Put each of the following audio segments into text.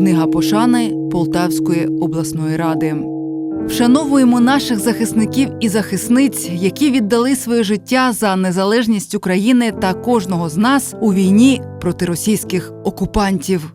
Книга пошани Полтавської обласної ради. Вшановуємо наших захисників і захисниць, які віддали своє життя за незалежність України та кожного з нас у війні проти російських окупантів.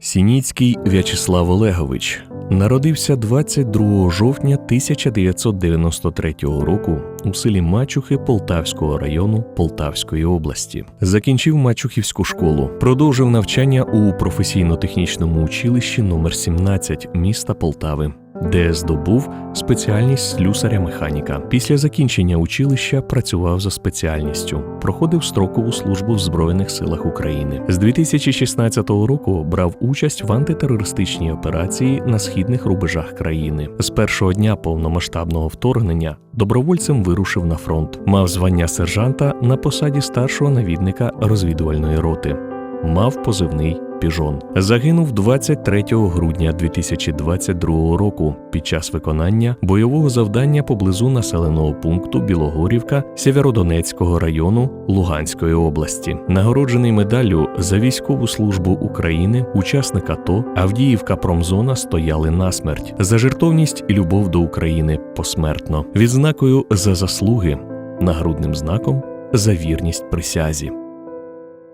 Сініцький В'ячеслав Олегович народився 22 жовтня 1993 року у селі Мачухи Полтавського району Полтавської області. Закінчив Мачухівську школу, продовжив навчання у професійно-технічному училищі номер 17 міста Полтави. Де здобув спеціальність слюсаря-механіка. Після закінчення училища працював за спеціальністю, проходив строкову службу в Збройних силах України. З 2016 року брав участь в антитерористичній операції на східних рубежах країни. З першого дня повномасштабного вторгнення добровольцем вирушив на фронт. Мав звання сержанта на посаді старшого навідника розвідувальної роти. Мав позивний Піжон. Загинув 23 грудня 2022 року під час виконання бойового завдання поблизу населеного пункту Білогорівка Сєвєродонецького району Луганської області. Нагороджений медаллю за військову службу України, учасник АТО, Авдіївка Промзона стояли насмерть за жертовність і любов до України посмертно, відзнакою за заслуги, нагрудним знаком за вірність присязі.